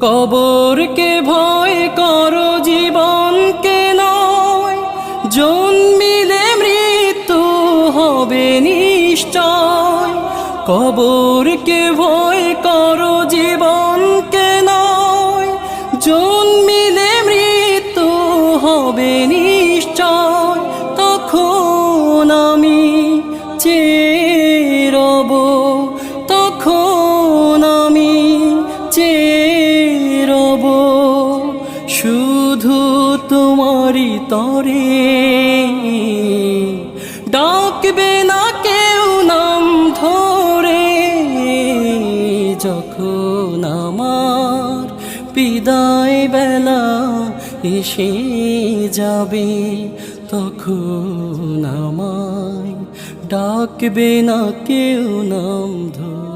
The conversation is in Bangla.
কবরকে ভয় করো, জীবনকে নয়। জন্মিলে মৃত্যু হবে নিশ্চয়। কবরকে ভয় করো, জীবনকে নয়। জন্মিলে মৃত্যু হবে নিশ্চয়। তখন আমি চেরব তখন আমি চেরব শুধু তোমারই তরে। ডাকবে না কেউ নাম ধরে, যখন আমার বিদায় বেলা এসে যাবে, তখন আমায় ডাকবে না কেউ নাম ধরে।